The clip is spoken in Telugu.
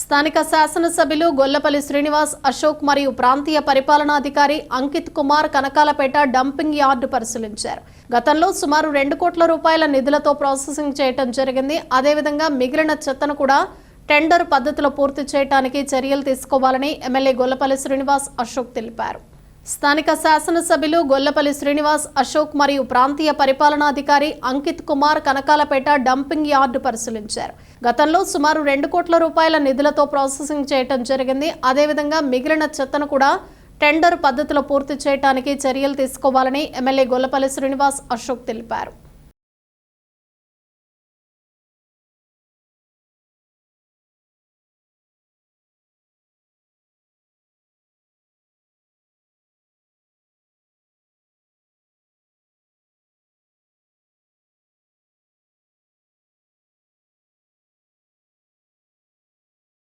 స్థానిక శాసనసభ్యులు గొల్లపల్లి శ్రీనివాస్ అశోక్ మరియు ప్రాంతీయ పరిపాలనాధికారి అంకిత్ కుమార్ కనకాలపేట డంపింగ్ యార్డు పరిశీలించారు. గతంలో సుమారు రెండు కోట్ల రూపాయల నిధులతో ప్రాసెసింగ్ చేయటం జరిగింది. అదేవిధంగా మిగిలిన చెత్తను కూడా టెండర్ పద్ధతిలో పూర్తి చేయడానికి చర్యలు తీసుకోవాలని ఎమ్మెల్యే గొల్లపల్లి శ్రీనివాస్ అశోక్ తెలిపారు. స్థానిక శాసనసభ్యులు గొల్లపల్లి శ్రీనివాస్ అశోక్ మరియు ప్రాంతీయ పరిపాలనాధికారి అంకిత్ కుమార్ కనకాలపేట డంపింగ్ యార్డు పరిశీలించారు. గతంలో సుమారు రెండు కోట్ల రూపాయల నిధులతో ప్రాసెసింగ్ చేయటం జరిగింది. అదేవిధంగా మిగిలిన చెత్తను కూడా టెండర్ పద్ధతిలో పూర్తి చేయడానికి చర్యలు తీసుకోవాలని ఎమ్మెల్యే గొల్లపల్లి శ్రీనివాస్ అశోక్ తెలిపారు.